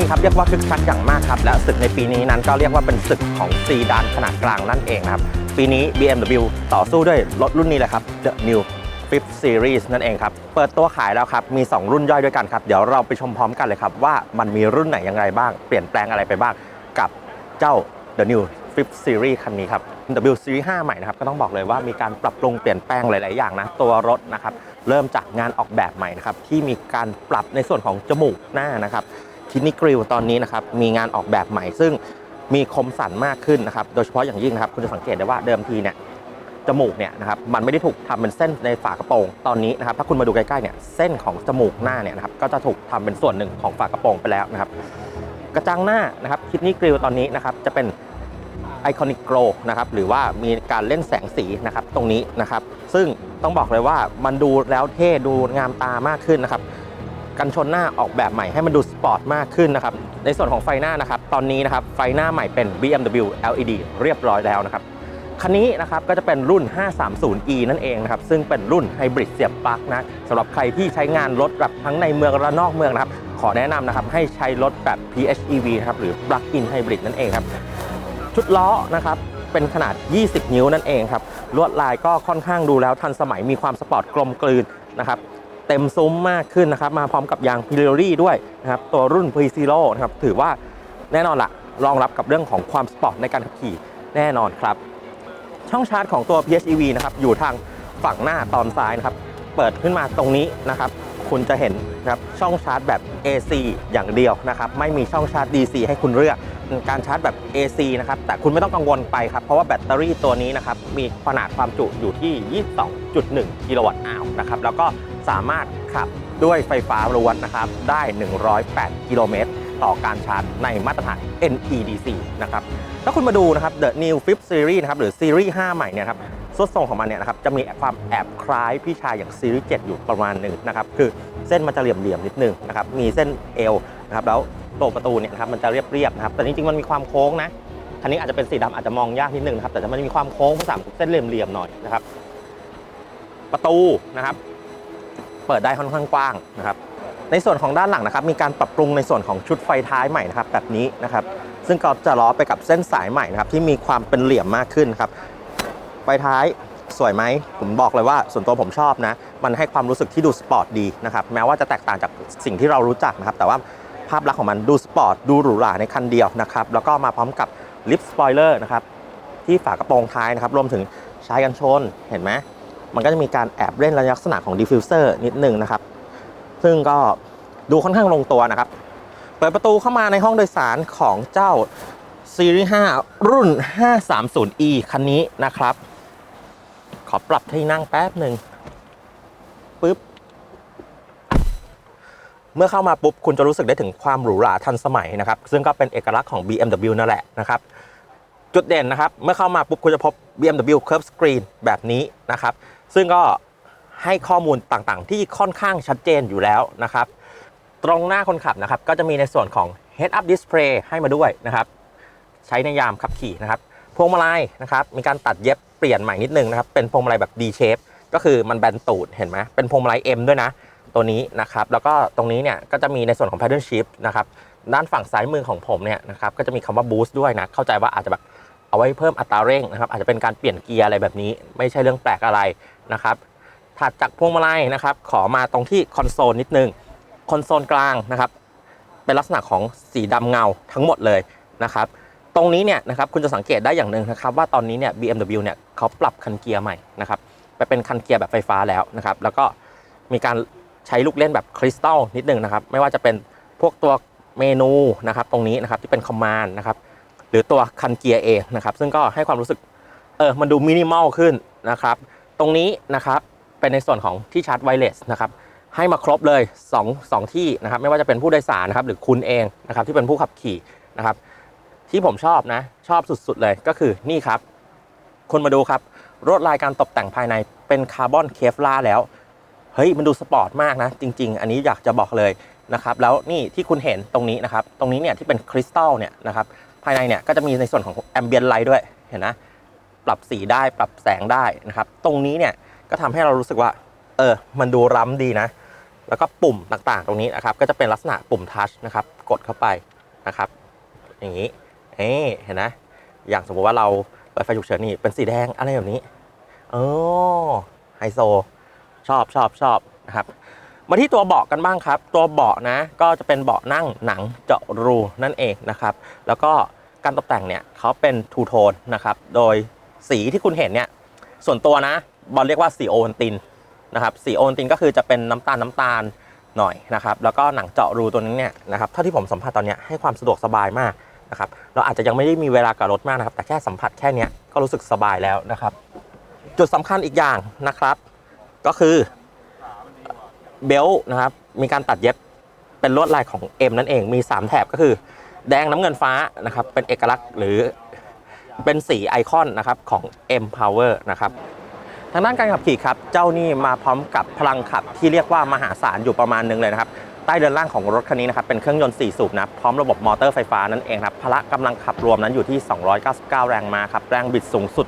นปีนี้ครับเรียกว่าคึกคักอย่างมากครับ และศึกในปีนี้นั้นก็เรียกว่าเป็นศึกของซีดานขนาดกลางนั่นเองครับ ปีนี้ BMW ต่อสู้ด้วยรถรุ่นนี้แหละครับ The New Fifth Series นั่นเองครับ เปิดตัวขายแล้วครับ มี 2 รุ่นย่อยด้วยกันครับ เดี๋ยวเราไปชมพร้อมกันเลยครับ ว่ามันมีรุ่นไหนอย่างไรบ้าง เปลี่ยนแปลงอะไรไปบ้างกับเจ้า The New Fifth Series คันนี้ครับ W Series 5 ใหม่นะครับ ก็ต้องบอกเลยว่ามีการปรับปรุงเปลี่ยนแปลงหลาย ๆ อย่างนะ ตัวรถนะครับ เริ่มจากงานออกแบบใหม่นะครับ ที่มีการปรับในส่วนของจมูกหน้านะครับ คิดนี่กริลตอนนี้นะครับมีงานออกแบบใหม่ซึ่งมีคมสันมากขึ้นนะครับโดยเฉพาะอย่างยิ่งนะครับคุณจะสังเกตได้ว่าเดิมทีเนี่ยจมูกเนี่ยนะครับมันไม่ได้ถูกทำเป็นเส้นในฝากระโปรงตอนนี้นะครับถ้าคุณมาดูใกล้ๆเนี่ยเส้นของจมูกหน้าเนี่ยนะครับก็จะถูกทำเป็นส่วนหนึ่งของฝากระโปรงไปแล้วนะครับกระจังหน้านะครับคิดนี่กริลตอนนี้นะครับจะเป็นไอคอนิกโกลนะครับหรือว่ามีการเล่นแสงสีนะครับตรงนี้นะครับซึ่งต้องบอกเลยว่ามันดูแล้วเท่ดูงามตามากขึ้นนะครับ กันชนหน้าออกแบบใหม่ให้มันดูสปอร์ตมากขึ้นนะครับ ในส่วนของไฟหน้านะครับ ตอนนี้นะครับไฟหน้าใหม่เป็น BMW LED เรียบร้อยแล้วนะครับคันนี้นะครับก็จะเป็นรุ่น 530e นั่นเองนะครับซึ่งเป็นรุ่นไฮบริดเสียบปลั๊กนะสำหรับใครที่ใช้งานรถแบบทั้งในเมืองและนอกเมืองนะครับ ขอแนะนำนะครับให้ใช้รถแบบ PHEV นะครับหรือ Plug-in Hybrid นั่นเองครับ ชุดล้อนะครับเป็นขนาด 20 นิ้วนั่นเองครับ ลวดลายก็ค่อนข้างดูแล้วทันสมัยมีความสปอร์ตกลมกลืนนะครับ เต็มซุ้มมากขึ้นนะครับ มาพร้อมกับยางพิเรลี่ด้วยนะครับตัวรุ่น p r e z e r o นะครับถือว่าแน่นอนละรองรับกับเรื่องของความสปอร์ตในการขับขี่แน่นอนครับ ช่องชาร์จของตัว PHEV นะครับอยู่ทางฝั่งหน้าตอนซ้ายนะครับ เปิดขึ้นมาตรงนี้นะครับ คุณจะเห็นนะครับช่องชาร์จแบบ AC อย่างเดียวนะครับ ไม่มีช่องชาร์จ DC ให้คุณเลือกการชาร์จแบบ AC นะครับ แต่คุณไม่ต้องกังวลไปครับ เพราะว่าแบตเตอรี่ตัวนี้นะครับ มีขนาดความจุอยู่ที่ 22.1 กิโลวัตต์อาวนะครับ แล้วก็ สามารถขับด้วยไฟฟ้าล้วนนะครับ ได้ 108 กิโลเมตร ต่อการชาร์จในมาตรฐาน NEDC นะครับ ถ้าคุณมาดูนะครับ The New Fifth Series นะครับ หรือ Series 5 ใหม่เนี่ยครับสุดทรงของมันเนี่ยนะครับ จะมีความแอบคล้ายพี่ชายอย่าง Series 7 อยู่ประมาณหนึ่งนะครับ คือเส้นมันจะเหลี่ยมๆนิดนึงนะครับ มีเส้นเอวนะครับ แล้วตัวประตูเนี่ยนะครับมันจะเรียบๆนะครับ แต่จริงๆ มันมีความโค้งนะ คันนี้อาจจะเป็นสีดำอาจจะมองยากนิดนึงนะครับ แต่มันมีความโค้งผสานกับเส้นเหลี่ยมๆหน่อยนะครับ ประตูนะครับ เปิดได้ค่อนข้างกว้างนะครับในส่วนของด้านหลังนะครับมีการปรับปรุงในส่วนของชุดไฟท้ายใหม่นะครับแบบนี้นะครับซึ่งก็จะล้อไปกับเส้นสายใหม่นะครับที่มีความเป็นเหลี่ยมมากขึ้นครับไฟท้ายสวยไหมผมบอกเลยว่าส่วนตัวผมชอบนะ มันให้ความรู้สึกที่ดูสปอร์ตดีนะครับแม้ว่าจะแตกต่างจากสิ่งที่เรารู้จักนะครับแต่ว่าภาพลักษณ์ของมันดูสปอร์ตดูหรูหราในคันเดียวนะครับแล้วก็มาพร้อมกับลิฟต์สปอยเลอร์นะครับที่ฝากระโปรงท้ายนะครับรวมถึงชายกันชนเห็นไหม มันก็จะมีการแอบเล่นลักษณะของดิฟฟิวเซอร์นิดนึงนะครับ ซึ่งก็ดูค่อนข้างลงตัวนะครับ เปิดประตูเข้ามาในห้องโดยสารของเจ้าซีรีส์5รุ่น 530e คันนี้นะครับ ขอปรับที่นั่งแป๊บหนึ่งปึ๊บ เมื่อเข้ามาปุ๊บ คุณจะรู้สึกได้ถึงความหรูหราทันสมัยนะครับ ซึ่งก็เป็นเอกลักษณ์ของ BMW นั่นแหละนะครับ จุดเด่นนะครับ เมื่อเข้ามาปุ๊บ คุณจะพบ BMW Curve Screen แบบนี้นะครับ ซึ่งก็ให้ข้อมูลต่างๆ ที่ค่อนข้างชัดเจนอยู่แล้วนะครับ ตรงหน้าคนขับนะครับ ก็จะมีในส่วนของ Head Up Display ให้มาด้วยนะครับ ใช้ในยามขับขี่นะครับพวงมาลัยนะครับ มีการตัดเย็บเปลี่ยนใหม่นิดนึงนะครับ เป็นพวงมาลัยแบบ D shape ก็คือมันแบนตูดเห็นไหมเป็นพวงมาลัย M ด้วยนะ ตัวนี้นะครับ แล้วก็ตรงนี้เนี่ยก็จะมีในส่วนของ paddle shift นะครับ ด้านฝั่งซ้ายมือของผมเนี่ยนะครับ ก็จะมีคำว่า boost ด้วยนะ เข้าใจว่าอาจจะแบบเอาไว้เพิ่มอัตราเร่งนะครับ อาจจะเป็นการเปลี่ยนเกียร์อะไรแบบนี้ ไม่ใช่เรื่องแปลกอะไร นะครับถัดจากพวงมาลัยนะครับ ขอมาตรงที่คอนโซลนิดนึงคอนโซลกลางนะครับ เป็นลักษณะของสีดำเงาทั้งหมดเลยนะครับ ตรงนี้เนี่ยนะครับคุณจะสังเกตได้อย่างหนึ่งนะครับ ว่าตอนนี้เนี่ย BMW เนี่ยเขาปรับคันเกียร์ใหม่นะครับไปเป็นคันเกียร์แบบไฟฟ้าแล้วนะครับ แล้วก็มีการใช้ลูกเล่นแบบคริสตัลนิดนึงนะครับ ไม่ว่าจะเป็นพวกตัวเมนูนะครับ ตรงนี้นะครับที่เป็นคอมมานด์นะครับ หรือตัวคันเกียร์เองนะครับ ซึ่งก็ให้ความรู้สึกเออมันดูมินิมอลขึ้นนะครับ ตรงนี้นะครับเป็นในส่วนของที่ชาร์จไวเลสนะครับให้มาครบเลย2งที่นะครับไม่ว่าจะเป็นผู้โดยสารนะครับหรือคุณเองนะครับที่เป็นผู้ขับขี่นะครับ ที่ผมชอบนะชอบสุดๆเลยก็คือนี่ครับคนมาดูครับรวดลายการตกแต่งภายในเป็นคาร์บอนเคฟลาแล้ว เฮ้ย มันดูสปอร์ตมากนะ จริง ๆ อันนี้อยากจะบอกเลยนะครับ แล้วนี่ที่คุณเห็นตรงนี้นะครับ ตรงนี้เนี่ยที่เป็นคริสตัลเนี่ยนะครับ ภายในเนี่ยก็จะมีในส่วนของแอมเบียนไลท์ด้วย เห็นนะ รับสีได้ปรับแสงได้นะครับ ตรงนี้เนี่ยก็ทำให้เรารู้สึกว่า เออ มันดูล้ำดีนะ แล้วก็ปุ่มต่างๆ ตรงนี้นะครับ ก็จะเป็นลักษณะปุ่มทัชนะครับ กดเข้าไปนะครับ อย่างนี้เอ๊เห็นนะ อย่างสมมติว่าเราเปิดไฟฉุกเฉินนี่เป็นสีแดงอะไรแบบนี้โอ้ไฮโซ ชอบชอบชอบนะครับ มาที่ตัวเบาะกันบ้างครับ ตัวเบาะนะ ก็จะเป็นเบาะนั่งหนังเจาะรูนั่นเองนะครับ แล้วก็การตกแต่งเนี่ยเขาเป็นทูโทนนะครับ โดย สีที่คุณเห็นเนี่ย ส่วนตัวนะ บอลเรียกว่าสีโอวัลตินนะครับสีโอวัลตินก็คือจะเป็นน้ำตาลน้ำตาลหน่อยนะครับ แล้วก็หนังเจาะรูตัวนี้เนี่ยนะครับเท่าที่ผมสัมผัสตอนนี้ให้ความสะดวกสบายมากนะครับ เราอาจจะยังไม่ได้มีเวลากับรถมากนะครับ แต่แค่สัมผัสแค่เนี้ยก็รู้สึกสบายแล้วนะครับ จุดสำคัญอีกอย่างนะครับ ก็คือเบลต์นะครับมีการตัดเย็บเป็นลวดลายของ M นั่นเองมี 3 แถบก็คือ แดงน้ำเงินฟ้านะครับเป็นเอกลักษณ์หรือ เป็นสีไอคอนนะครับของ M Power นะครับทางด้านการขับขี่ครับ เจ้านี่มาพร้อมกับพลังขับที่เรียกว่ามหาศาลอยู่ประมาณนึงเลยนะครับ ใต้เดินล่างของรถคันนี้นะครับ เป็นเครื่องยนต์ 4 สูบนะ พร้อมระบบมอเตอร์ไฟฟ้านั่นเองครับ พละกำลังขับรวมนั้นอยู่ที่ 299 แรงม้าครับ แรงบิดสูงสุด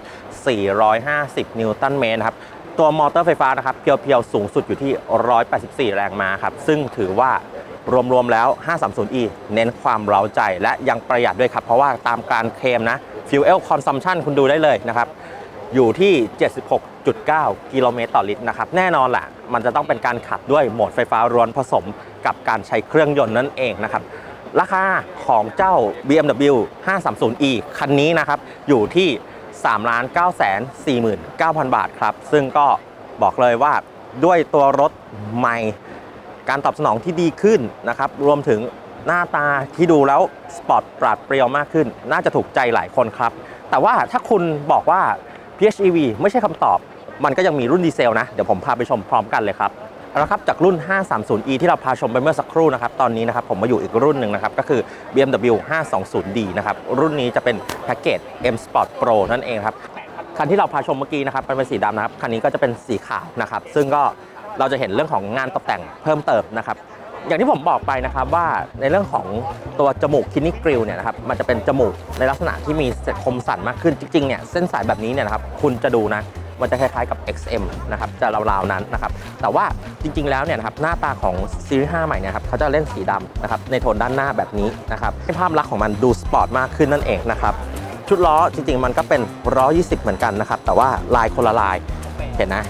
450 นิวตันเมตรครับ ตัวมอเตอร์ไฟฟ้านะครับ เพียวๆ สูงสุดอยู่ที่ 184 แรงม้าครับ ซึ่งถือว่า รวมๆแล้ว 530e เน้นความเร้าใจและยังประหยัดด้วยครับ เพราะว่าตามการเคลมนะ fuel consumption คุณดูได้เลยนะครับ อยู่ที่ 76.9 กิโลเมตรต่อลิตรนะครับ แน่นอนแหละมันจะต้องเป็นการขับด้วยโหมดไฟฟ้ารวนผสมกับการใช้เครื่องยนต์นั่นเองนะครับราคาของเจ้า BMW 530e คันนี้นะครับ อยู่ที่ 3 9 4 9 0 0 0 บาทครับ ซึ่งก็บอกเลยว่าด้วยตัวรถใหม่ การตอบสนองที่ดีขึ้นนะครับ รวมถึงหน้าตาที่ดูแล้วสปอร์ตปราดเปรียวมากขึ้น น่าจะถูกใจหลายคนครับ แต่ว่าถ้าคุณบอกว่า PHEV ไม่ใช่คำตอบ มันก็ยังมีรุ่นดีเซลนะ เดี๋ยวผมพาไปชมพร้อมกันเลยครับเอาละครับจากรุ่น 530e ที่เราพาชมไปเมื่อสักครู่นะครับ ตอนนี้นะครับผมมาอยู่อีกรุ่นหนึ่งนะครับ ก็คือ BMW 520d นะครับ รุ่นนี้จะเป็นแพ็กเกจ M Sport Pro นั่นเองครับ คันที่เราพาชมเมื่อกี้นะครับเป็นสีดำนะครับ คันนี้ก็จะเป็นสีขาวนะครับ ซึ่งก็ เราจะเห็นเรื่องของงานตกแต่งเพิ่มเติมนะครับ อย่างที่ผมบอกไปนะครับว่าในเรื่องของตัวจมูกคินนี่กริลเนี่ยนะครับมันจะเป็นจมูกในลักษณะที่มีคมสันมากขึ้นจริงๆเนี่ยเส้นสายแบบนี้เนี่ยนะครับคุณจะดูนะมันจะคล้ายๆกับ XM นะครับ จะราวๆนั้นนะครับ แต่ว่าจริงๆ แล้วเนี่ยนะครับ หน้าตาของซีรีส์ 5 ใหม่เนี่ยครับ เขาจะเล่นสีดำนะครับ ในโทนด้านหน้าแบบนี้นะครับให้ภาพลักษณ์ของมันดูสปอร์ตมากขึ้นนั่นเองนะครับ ชุดล้อจริงๆ มันก็เป็น 120 เหมือนกันนะครับ แต่ว่าลายคนละลาย เห็นนะ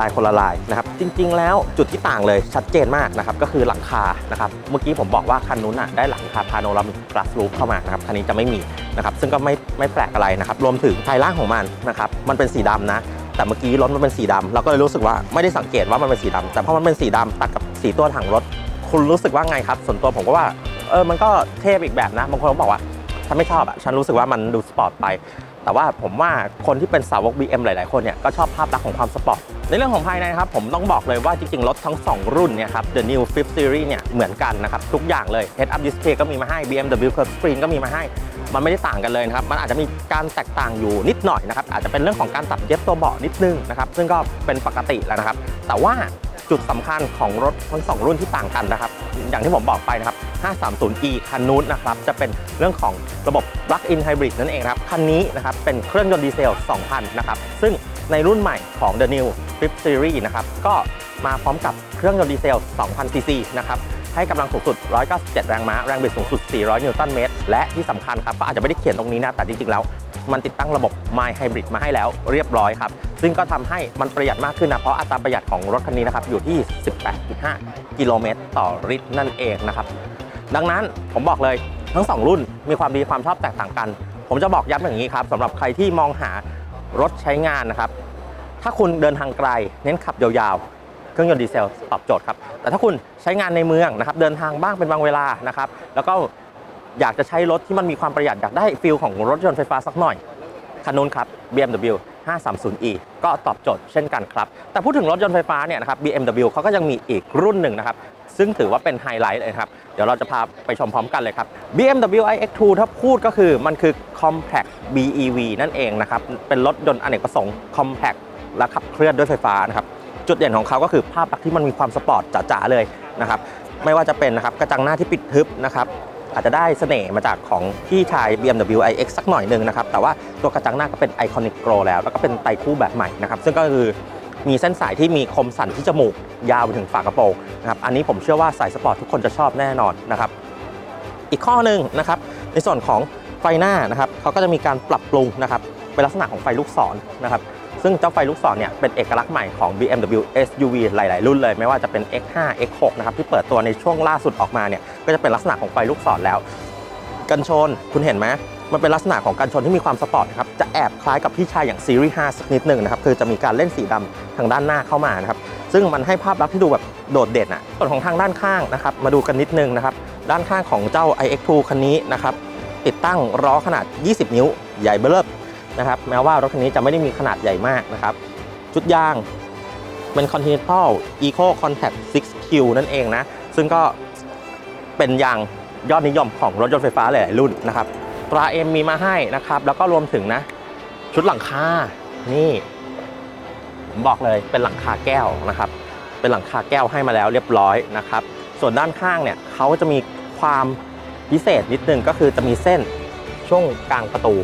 ลายคนละลายนะครับจริง ๆ แล้วจุดที่ต่างเลยชัดเจนมากนะครับก็คือหลังคานะครับเมื่อกี้ผมบอกว่าคันนู้นน่ะได้หลังคาพาโนรามิกกลาสรูฟเข้ามานะครับคันนี้จะไม่มีนะครับซึ่งก็ไม่ไม่แปลกอะไรนะครับรวมถึงภายล่างของมันนะครับมันเป็นสีดำนะแต่เมื่อกี้รถมันเป็นสีดำเราก็เลยรู้สึกว่าไม่ได้สังเกตว่ามันเป็นสีดำแต่พอมันเป็นสีดำตัดกับสีตัวถังรถ คุณรู้สึกว่าไงครับ ส่วนตัวผมก็ว่าเออมันก็เทพอีกแบบนะบางคนก็บอกว่าฉันไม่ชอบอะฉันรู้สึกว่ามันดูสปอร์ตไป แต่ว่าผมว่าคนที่เป็นสาวก BM หลายๆ คนเนี่ยก็ชอบภาพลักษณ์ของความสปอร์ต ในเรื่องของภายในนะครับผมต้องบอกเลยว่าจริงๆ รถทั้ง 2 รุ่นเนี่ยครับ The New 5 Series เนี่ยเหมือนกันนะครับ ทุกอย่างเลย Head Up Display ก็มีมาให้ BMW Curve Screen ก็มีมาให้ มันไม่ได้ต่างกันเลยนะครับ มันอาจจะมีการแตกต่างอยู่นิดหน่อยนะครับอาจจะเป็นเรื่องของการตัดเย็บตัวเบาะนิดนึงนะครับซึ่งก็เป็นปกติแล้วนะครับแต่ว่า จุดสำคัญของรถทั้งสองรุ่นที่ต่างกันนะครับ อย่างที่ผมบอกไปนะครับ 530e คันนู้นนะครับ จะเป็นเรื่องของระบบ Plug-in Hybrid นั่นเองครับ คันนี้นะครับ เป็นเครื่องยนต์ดีเซล 2,000 นะครับ ซึ่งในรุ่นใหม่ของ The New 5 Series นะครับ ก็มาพร้อมกับเครื่องยนต์ดีเซล 2,000 cc นะครับให้กำลังสูงสุด 197 แรงม้า แรงบิดสูงสุด 400 นิวตันเมตร และที่สำคัญครับ ก็อาจจะไม่ได้เขียนตรงนี้นะ แต่จริงๆ แล้ว มันติดตั้งระบบ My Hybrid มาให้แล้วเรียบร้อยครับ ซึ่งก็ทำให้มันประหยัดมากขึ้นนะ เพราะอัตราประหยัดของรถคันนี้นะครับอยู่ที่ 18.5 กิโลเมตรต่อลิตรนั่นเองนะครับดังนั้นผมบอกเลยทั้ง 2 รุ่นมีความดีความชอบแตกต่างกัน ผมจะบอกย้ำอย่างนี้ครับสำหรับใครที่มองหารถใช้งานนะครับ ถ้าคุณเดินทางไกล เน้นขับยาวๆ เครื่องยนต์ดีเซลตอบโจทย์ครับ แต่ถ้าคุณใช้งานในเมืองนะครับ เดินทางบ้างเป็นบางเวลานะครับ แล้วก็ อยากจะใช้รถที่มันมีความประหยัดอยากได้ฟิลของรถยนต์ไฟฟ้าสักหน่อยคันนู้นครับ BMW 530e ก็ตอบโจทย์เช่นกันครับ แต่พูดถึงรถยนต์ไฟฟ้าเนี่ยนะครับ BMW เขาก็ยังมีอีกรุ่นหนึ่งนะครับ ซึ่งถือว่าเป็นไฮไลท์เลยครับ เดี๋ยวเราจะพาไปชมพร้อมกันเลยครับ BMW iX2 ถ้าพูดก็คือมันคือ Compact BEV นั่นเองนะครับ เป็นรถยนต์อเนกประสงค์ Compact และขับเคลื่อนด้วยไฟฟ้านะครับ จุดเด่นของเขาก็คือภาพลักษณ์ที่มันมีความสปอร์ตจ๋าๆเลยนะครับ ไม่ว่าจะเป็นนะครับกระจังหน้าที่ปิดทึบนะครับ อาจจะได้เสน่ห์มาจากของพี่ชาย BMW iX สักหน่อยหนึ่งนะครับ แต่ว่าตัวกระจังหน้าก็เป็น Iconic Glow แล้ว แล้วก็เป็นไตคู่แบบใหม่นะครับ ซึ่งก็คือมีเส้นสายที่มีคมสันที่จมูกยาวไปถึงฝากระโปรงนะครับ อันนี้ผมเชื่อว่าสายสปอร์ตทุกคนจะชอบแน่นอนนะครับ อีกข้อหนึ่งนะครับ ในส่วนของไฟหน้านะครับเขาก็จะมีการปรับปรุงนะครับเป็นลักษณะของไฟลูกศรนะครับ ซึ่งเจ้าไฟลูกศรเนี่ยเป็นเอกลักษณ์ใหม่ของ BMW SUV หลาย ๆ รุ่นเลย ไม่ว่าจะเป็น X5 X6 นะครับที่เปิดตัวในช่วงล่าสุดออกมาเนี่ยก็จะเป็นลักษณะของไฟลูกศรแล้ว กันชนคุณเห็นไหมมันเป็นลักษณะของกันชนที่มีความสปอร์ตนะครับจะแอบคล้ายกับพี่ชายอย่างซีรีส์5สักนิดหนึ่งนะครับคือจะมีการเล่นสีดำทางด้านหน้าเข้ามานะครับซึ่งมันให้ภาพลักษณ์ที่ดูแบบโดดเด่นอะส่วนของทางด้านข้างนะครับมาดูกันนิดนึงนะครับด้านข้างของเจ้า iX2 คันนี้นะครับติดตั้งล้อขนาด 20 นิ้วใหญ่เบ้อเริ่ม นะครับแม้ว่ารถคันนี้จะไม่ได้มีขนาดใหญ่มากนะครับ ชุดยางเป็น Continental Eco Contact 6Q นั่นเองนะ ซึ่งก็เป็นยางยอดนิยมของรถยนต์ไฟฟ้าหลายรุ่นนะครับตรา M มีมาให้นะครับ แล้วก็รวมถึงนะ ชุดหลังคา นี่ ผมบอกเลยเป็นหลังคาแก้วนะครับ เป็นหลังคาแก้วให้มาแล้วเรียบร้อยนะครับ ส่วนด้านข้างเนี่ยเขาจะมีความพิเศษนิดนึงก็คือจะมีเส้นช่วงกลางประตู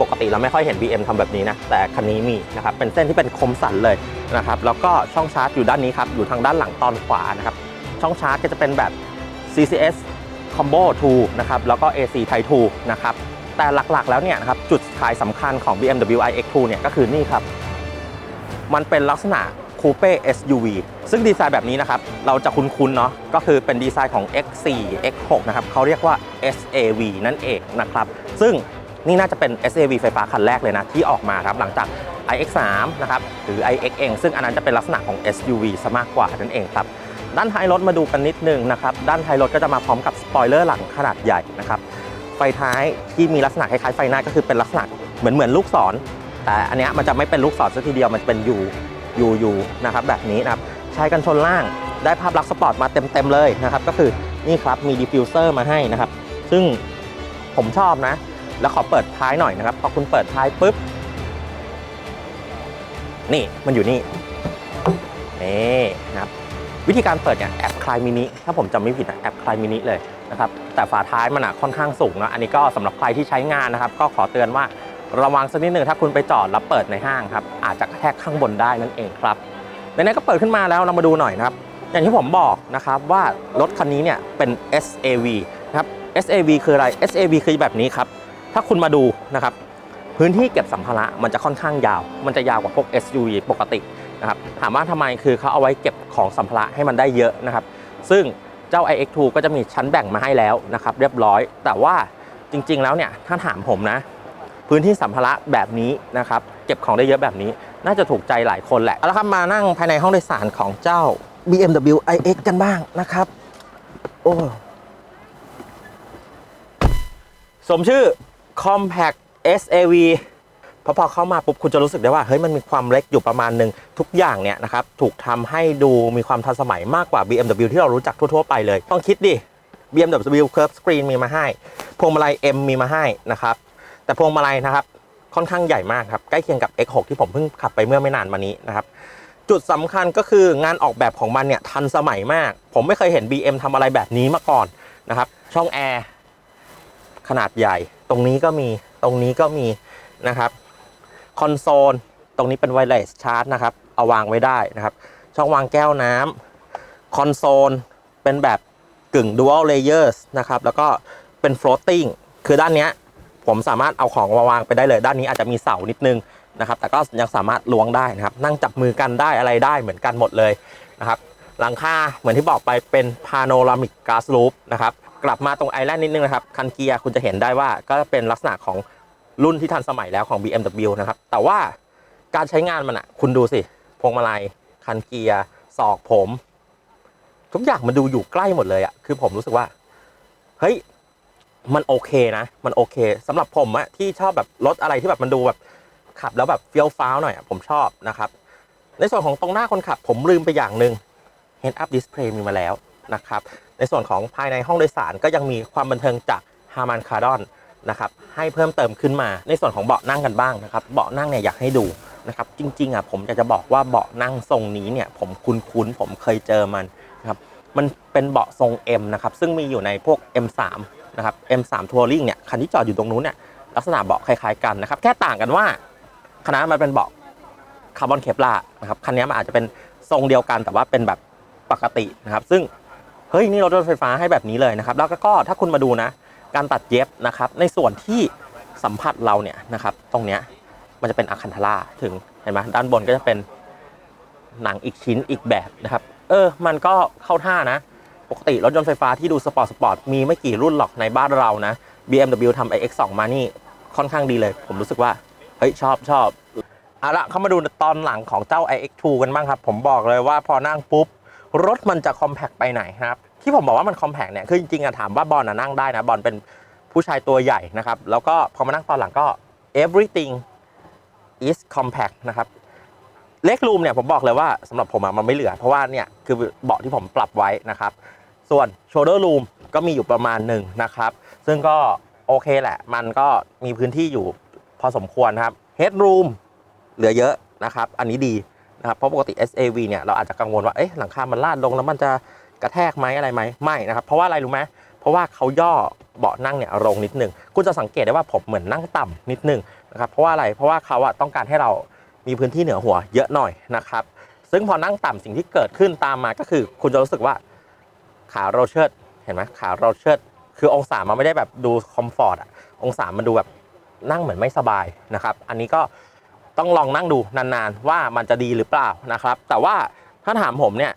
ปกติเราไม่ค่อยเห็น BM ทำแบบนี้นะ แต่คันนี้มีนะครับ เป็นเส้นที่เป็นคมสันเลยนะครับ แล้วก็ช่องชาร์จอยู่ด้านนี้ครับ อยู่ทางด้านหลังตอนขวานะครับ ช่องชาร์จก็จะเป็นแบบ CCS Combo 2 นะครับ แล้วก็ AC Type 2 นะครับ แต่หลักๆแล้วเนี่ยนะครับ จุดขายสำคัญของ BMW iX2 เนี่ยก็คือนี่ครับ มันเป็นลักษณะคูเป้ SUV ซึ่งดีไซน์แบบนี้นะครับ เราจะคุ้นๆ เนาะก็คือเป็นดีไซน์ของ X4 X6 นะครับเขาเรียกว่า SAV นั่นเองนะครับ ซึ่ง นี่น่าจะเป็น SAV ไฟฟ้าคันแรกเลยนะ ที่ออกมาครับหลังจาก iX3 นะครับหรือ iX เองซึ่งอันนั้นจะเป็นลักษณะของ SUV ซะมากกว่านั่นเองครับด้านท้ายรถมาดูกันนิดนึงนะครับด้านท้ายรถก็จะมาพร้อมกับสปอยเลอร์หลังขนาดใหญ่นะครับไฟท้ายที่มีลักษณะคล้ายๆไฟหน้าก็คือเป็นลักษณะเหมือนเหมือนลูกศร แต่อันนี้มันจะไม่เป็นลูกศรซะทีเดียวมันจะเป็นยูยูยูนะครับแบบนี้นะครับใช้กันชนล่างได้ภาพลักษณ์สปอร์ตมาเต็มๆเลยนะครับก็คือนี่ครับมีดิฟฟิวเซอร์มาให้นะครับซึ่งผมชอบนะ แล้วขอเปิดท้ายหน่อยนะครับ พอคุณเปิดท้ายปุ๊บ นี่มันอยู่นี่ นี่นะครับ วิธีการเปิดเนี่ยแอบคลายมินิถ้าผมจำไม่ผิดนะแอบคลายมินิเลยนะครับ แต่ฝาท้ายมันอะค่อนข้างสูงนะอันนี้ก็สำหรับใครที่ใช้งานนะครับ ก็ขอเตือนว่าระวังสักนิดหนึ่งถ้าคุณไปจอดแล้วเปิดในห้างครับอาจจะกระแทกข้างบนได้นั่นเองครับในนั้นก็เปิดขึ้นมาแล้วเรามาดูหน่อยนะครับ อย่างที่ผมบอกนะครับว่ารถคันนี้เนี่ยเป็น SAV นะครับ SAV คืออะไร SAV คือแบบนี้ครับ ถ้าคุณมาดูนะครับพื้นที่เก็บสัมภาระมันจะค่อนข้างยาว มันจะยาวกว่าพวก SUV ปกตินะครับถามว่าทำไมคือเขาเอาไว้เก็บของสัมภาระให้มันได้เยอะนะครับ ซึ่งเจ้า iX2 ก็จะมีชั้นแบ่งมาให้แล้วนะครับเรียบร้อย แต่ว่าจริง ๆ แล้วเนี่ยถ้าถามผมนะ พื้นที่สัมภาระแบบนี้นะครับเก็บของได้เยอะแบบนี้ น่าจะถูกใจหลายคนแหละเอาละครับมานั่งภายในห้องโดยสารของเจ้า BMW iX กันบ้างนะครับ โอ้สมชื่อ Compact SAV พอพอเข้ามาปุ๊บคุณจะรู้สึกได้ว่าเฮ้ยมันมีความเล็กอยู่ประมาณหนึ่งทุกอย่างเนี่ยนะครับถูกทำให้ดูมีความทันสมัยมากกว่า BMW ที่เรารู้จักทั่วๆไปเลย ต้องคิดดิ BMW Curve Screen มีมาให้ พวงมาลัย M มีมาให้นะครับ แต่พวงมาลัยนะครับค่อนข้างใหญ่มากครับ ใกล้เคียงกับ X6 ที่ผมเพิ่งขับไปเมื่อไม่นานมานี้นะครับ จุดสำคัญก็คืองานออกแบบของมันเนี่ยทันสมัยมาก ผมไม่เคยเห็น BM ทำอะไรแบบนี้มาก่อนนะครับ ช่องแอร์ขนาดใหญ่ ตรงนี้ก็มีตรงนี้ก็มีนะครับคอนโซลตรงนี้เป็นไวเลสชาร์จนะครับ เอาวางไว้ได้นะครับ ช่องวางแก้วน้ำคอนโซลเป็นแบบกึ่ง dual layers นะครับ แล้วก็เป็น floating คือด้านนี้ผมสามารถเอาของมาวางไปได้เลย ด้านนี้อาจจะมีเสานิดนึงนะครับ แต่ก็ยังสามารถล้วงได้นะครับ นั่งจับมือกันได้อะไรได้เหมือนกันหมดเลยนะครับ หลังคาเหมือนที่บอกไปเป็นพาโนรามิกก s ส o ู p นะครับ กลับมาตรงไอแลนด์นิดนึงนะครับ คันเกียร์คุณจะเห็นได้ว่าก็เป็นลักษณะของรุ่นที่ทันสมัยแล้วของ BMW นะครับ แต่ว่าการใช้งานมันอะคุณดูสิพวงมาลัยคันเกียร์ศอกผม ทุกอย่างมันดูอยู่ใกล้หมดเลยอะคือผมรู้สึกว่าเฮ้ยมันโอเคนะ มันโอเคสำหรับผมอะที่ชอบแบบรถอะไรที่แบบมันดูแบบขับแล้วแบบเฟี้ยวฟ้าวหน่อยอะผมชอบนะครับ ในส่วนของตรงหน้าคนขับ ผมลืมไปอย่างหนึ่ง Head Up Display มีมาแล้วนะครับ ในส่วนของภายในห้องโดยสารก็ยังมีความบันเทิงจากฮามันคาร์ดอนนะครับให้เพิ่มเติมขึ้นมาในส่วนของเบาะนั่งกันบ้างนะครับเบาะนั่งเนี่ยอยากให้ดูนะครับจริงๆอะผมอยากจะบอกว่าเบาะนั่งทรงนี้เนี่ยผมคุ้นๆผมเคยเจอมันนะครับมันเป็นเบาะทรง M นะครับซึ่งมีอยู่ในพวก M3 นะครับ M3 Touring เนี่ยคันที่จอดอยู่ตรงนู้นเนี่ยลักษณะเบาะคล้ายๆกันนะครับแค่ต่างกันว่าคณะมันเป็นเบาะคาร์บอนเคปลานะครับคันนี้มันอาจจะเป็นทรงเดียวกันแต่ว่าเป็นแบบปกตินะครับ ซึ่ง เฮ้ยนี่รถยนต์ไฟฟ้าให้แบบนี้เลยนะครับ แล้วก็ถ้าคุณมาดูนะ การตัดเย็บนะครับ ในส่วนที่สัมผัสเราเนี่ยนะครับ ตรงเนี้ยมันจะเป็นอะคันธาราถึงเห็นไหมด้านบนก็จะเป็นหนังอีกชิ้นอีกแบบนะครับ เออ มันก็เข้าท่านะ ปกติรถยนต์ไฟฟ้าที่ดูสปอร์ตสปอร์ตมีไม่กี่รุ่นหรอกในบ้านเรานะ BMW ทำ iX2 มานี่ค่อนข้างดีเลย ผมรู้สึกว่า เฮ้ย ชอบชอบเอาละเข้ามาดูตอนหลังของเจ้า iX2 กันบ้างครับ ผมบอกเลยว่าพอนั่งปุ๊บ รถมันจะคอมแพกไปไหนครับที่ผมบอกว่ามันคอมแพกเนี่ยคือจริงๆอะถามว่าบอลน,นั่งได้นะบอลเป็นผู้ชายตัวใหญ่นะครับแล้วก็พอมานั่งตอนหลังก็ everything is compact นะครับเล็กรูมเนี่ยผมบอกเลยว่าสำหรับผมอะมันไม่เหลือ เพราะว่าเนี่ยคือเบาะที่ผมปรับไว้นะครับ ส่วน shoulder room ก็มีอยู่ประมาณหนึ่งนะครับ ซึ่งก็โอเคแหละ มันก็มีพื้นที่อยู่พอสมควรครับ headroom เหลือเยอะนะครับ อันนี้ดี นะครับเพราะปกติ SAV เนี่ยเราอาจจะกังวลว่าเอ๊ะหลังคามันลาดลงแล้วมันจะกระแทกไหมอะไรไหมไม่นะครับเพราะว่าอะไรรู้ไหมเพราะว่าเขาย่อเบาะนั่งเนี่ยลงนิดนึงคุณจะสังเกตได้ว่าผมเหมือนนั่งต่ำนิดนึงนะครับเพราะว่าอะไรเพราะว่าเขาอะต้องการให้เรามีพื้นที่เหนือหัวเยอะหน่อยนะครับซึ่งพอนั่งต่ำสิ่งที่เกิดขึ้นตามมาก็คือ คุณจะรู้สึกว่าขาเราเชิดเห็นไหมขาเราเชิดคือองศามันไม่ได้แบบดูคอมฟอร์ตอะองศามันดูแบบนั่งเหมือนไม่สบายนะครับ อันนี้ก็ ต้องลองนั่งดูนานๆ ว่ามันจะดีหรือเปล่านะครับ แต่ว่าถ้าถามผมเนี่ย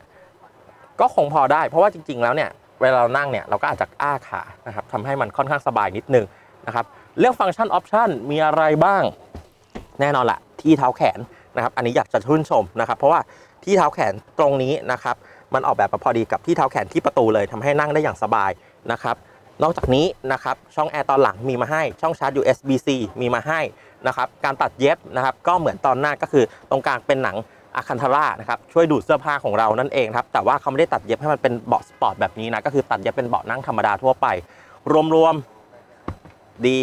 ก็คงพอได้ เพราะว่าจริง ๆ แล้วเนี่ยเวลาเรานั่งเนี่ยเราก็อาจจะอ้าขานะครับทำให้มันค่อนข้างสบายนิดนึงนะครับเรื่องฟังก์ชันออปชันมีอะไรบ้าง แน่นอนละที่เท้าแขนนะครับ อันนี้อยากจะชื่นชมนะครับ เพราะว่าที่เท้าแขนตรงนี้นะครับ มันออกแบบมาพอดีกับที่เท้าแขนที่ประตูเลยทำให้นั่งได้อย่างสบายนะครับ นอกจากนี้นะครับช่องแอร์ตอนหลังมีมาให้ช่องชาร์จ USB-C มีมาให้ นะครับการตัดเย็บนะครับก็เหมือนตอนหน้าก็คือตรงกลางเป็นหนังอะคันธารานะครับช่วยดูดเสื้อผ้าของเรานั่นเองครับแต่ว่าเขาไม่ได้ตัดเย็บให้มันเป็นเบาะสปอร์ตแบบนี้นะก็คือตัดเย็บเป็นเบาะนั่งธรรมดาทั่วไป รวมๆดี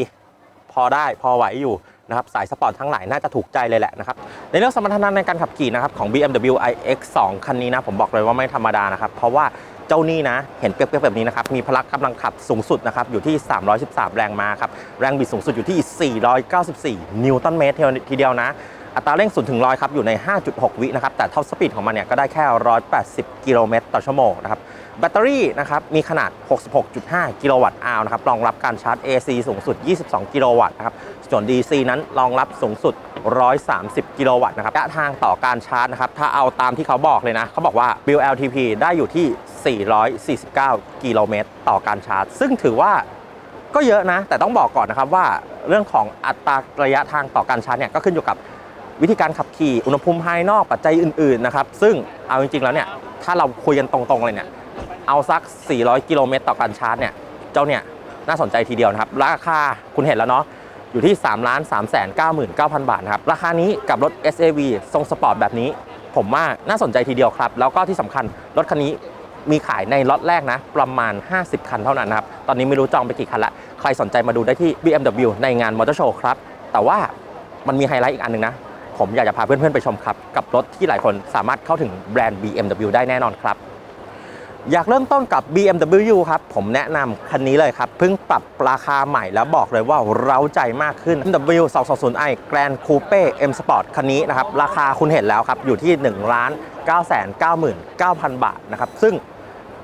พอได้พอไหวอยู่นะครับสายสปอร์ตทั้งหลายน่าจะถูกใจเลยแหละนะครับในเรื่องสมรรถนะในการขับขี่นะครับของ BMW iX2 คันนี้นะผมบอกเลยว่าไม่ธรรมดานะครับเพราะว่า เจ้านี่นะ เห็นเปรียบๆแบบนี้นะครับ มีพละกำลังขับสูงสุดนะครับ อยู่ที่ 313 แรงม้าครับ แรงบิดสูงสุดอยู่ที่ 494 นิวตันเมตรทีเดียวนะ อัตราเร่ง0ถึงลอยครับ อยู่ใน 5.6 วินะครับ แต่ท็อปสปีดของมันเนี่ยก็ได้แค่ 180 กิโลเมตรต่อชั่วโมงนะครับ แบตเตอรี่นะครับมีขนาด 66.5 กิโลวัตต์อาวนะครับรองรับการชาร์จ AC สูงสุด 22 กิโลวัตต์นะครับส่วน DC นั้นรองรับสูงสุด 130 กิโลวัตต์นะครับระยะทางต่อการชาร์จนะครับถ้าเอาตามที่เขาบอกเลยนะเขาบอกว่า Bill LTP ได้อยู่ที่ 449 กิโลเมตรต่อการชาร์จ ซึ่งถือว่าก็เยอะนะ แต่ต้องบอกก่อนนะครับว่าเรื่องของอัตราระยะทางต่อการชาร์จเนี่ยก็ขึ้นอยู่กับวิธีการขับขี่อุณหภูมิภายนอกปัจจัยอื่นๆนะครับซึ่งเอาจริงๆแล้วเนี่ยถ้าเราคุยกันตรงๆเลยเนี่ย เอาสัก 400 กิโลเมตรต่อการชาร์จเนี่ย เจ้าเนี่ยน่าสนใจทีเดียวนะครับ ราคาคุณเห็นแล้วเนาะ อยู่ที่ 3 3 9 9 0 0 0 บาทนะครับ ราคานี้กับรถ SAV ทรงสปอร์ตแบบนี้ ผมว่าน่าสนใจทีเดียวครับ แล้วก็ที่สำคัญรถคันนี้มีขายในล็อตแรกนะ ประมาณ 50 คันเท่านั้นนะครับ ตอนนี้ไม่รู้จองไปกี่คันละ ใครสนใจมาดูได้ที่ BMW ในงานมอเตอร์โชว์ครับ แต่ว่ามันมีไฮไลท์อีกอันหนึ่งนะ ผมอยากจะพาเพื่อนๆไปชมครับ กับรถที่หลายคนสามารถเข้าถึงแบรนด์ BMW ได้แน่นอนครับ อยากเริ่มต้นกับ BMW ครับ ผมแนะนำคันนี้เลยครับ เพิ่งปรับราคาใหม่แล้วบอกเลยว่าเร้าใจมากขึ้น BMW 220i Grand Coupe M Sport คันนี้นะครับ ราคาคุณเห็นแล้วครับ อยู่ที่1ล้าน9 9 9 0 0 0 บาทนะครับ ซึ่ง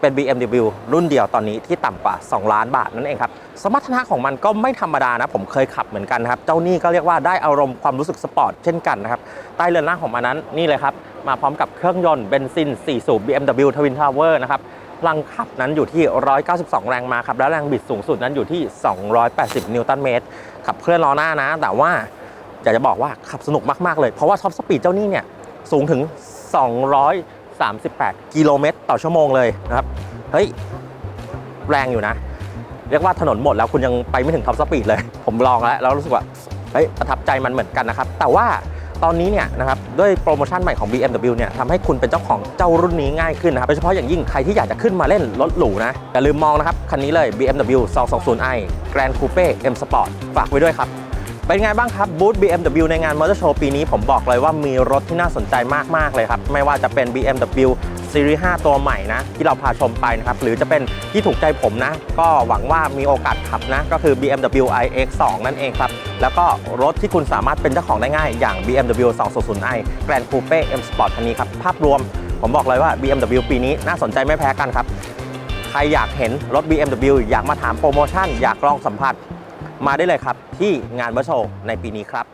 เป็น BMW รุ่นเดียวตอนนี้ที่ต่ำกว่า 2 ล้านบาทนั่นเองครับ สมรรถนะของมันก็ไม่ธรรมดานะ ผมเคยขับเหมือนกันครับ เจ้านี่ก็เรียกว่าได้อารมณ์ความรู้สึกสปอร์ตเช่นกันนะครับ ใต้เรือนร่างของมันนั้นนี่เลยครับ มาพร้อมกับเครื่องยนต์เบนซิน 4 สูบ BMW Twin Tower นะครับพลังขับนั้นอยู่ที่ 192 แรงม้าครับ และแรงบิดสูงสุดนั้นอยู่ที่ 280 นิวตันเมตร ขับเคลื่อนล้อหน้านะ แต่ว่าอยากจะบอกว่าขับสนุกมาก ๆ เลย เพราะว่าท็อปสปีดเจ้านี่เนี่ยสูงถึง 38 กิโลเมตรต่อชั่วโมงเลยนะครับ เฮ้ย แรงอยู่นะ เรียกว่าถนนหมดแล้วคุณยังไปไม่ถึงท็อปสปีดเลย ผมลองแล้ว แล้วรู้สึกว่า เฮ้ย ประทับใจมันเหมือนกันนะครับ แต่ว่าตอนนี้เนี่ยนะครับด้วยโปรโมชั่นใหม่ของ BMW เนี่ยทำให้คุณเป็นเจ้าของเจ้ารุ่นนี้ง่ายขึ้นนะครับโดยเฉพาะอย่างยิ่งใครที่อยากจะขึ้นมาเล่นรถหรูนะอย่าลืมมองนะครับ คันนี้เลย BMW 220i Grand Coupe M Sport ฝากไว้ด้วยครับ เป็นไงบ้างครับบูธ BMW ในงานมอเตอร์โชว์ปีนี้ผมบอกเลยว่ามีรถที่น่าสนใจมาก ๆ เลยครับ ไม่ว่าจะเป็น BMW Series 5 ตัวใหม่นะ ที่เราพาชมไปนะครับ หรือจะเป็นที่ถูกใจผมนะ ก็หวังว่ามีโอกาสขับนะ ก็คือ BMW iX2 นั่นเองครับ แล้วก็รถที่คุณสามารถเป็นเจ้าของได้ง่าย อย่าง BMW 220i Grand Coupe M Sport คันนี้ครับ ภาพรวมผมบอกเลยว่า BMW ปีนี้น่าสนใจไม่แพ้กันครับ ใครอยากเห็นรถ BMW อยากมาถามโปรโมชั่น อยากลองสัมผัส มาได้เลยครับที่งานเบอร์โชในปีนี้ครับ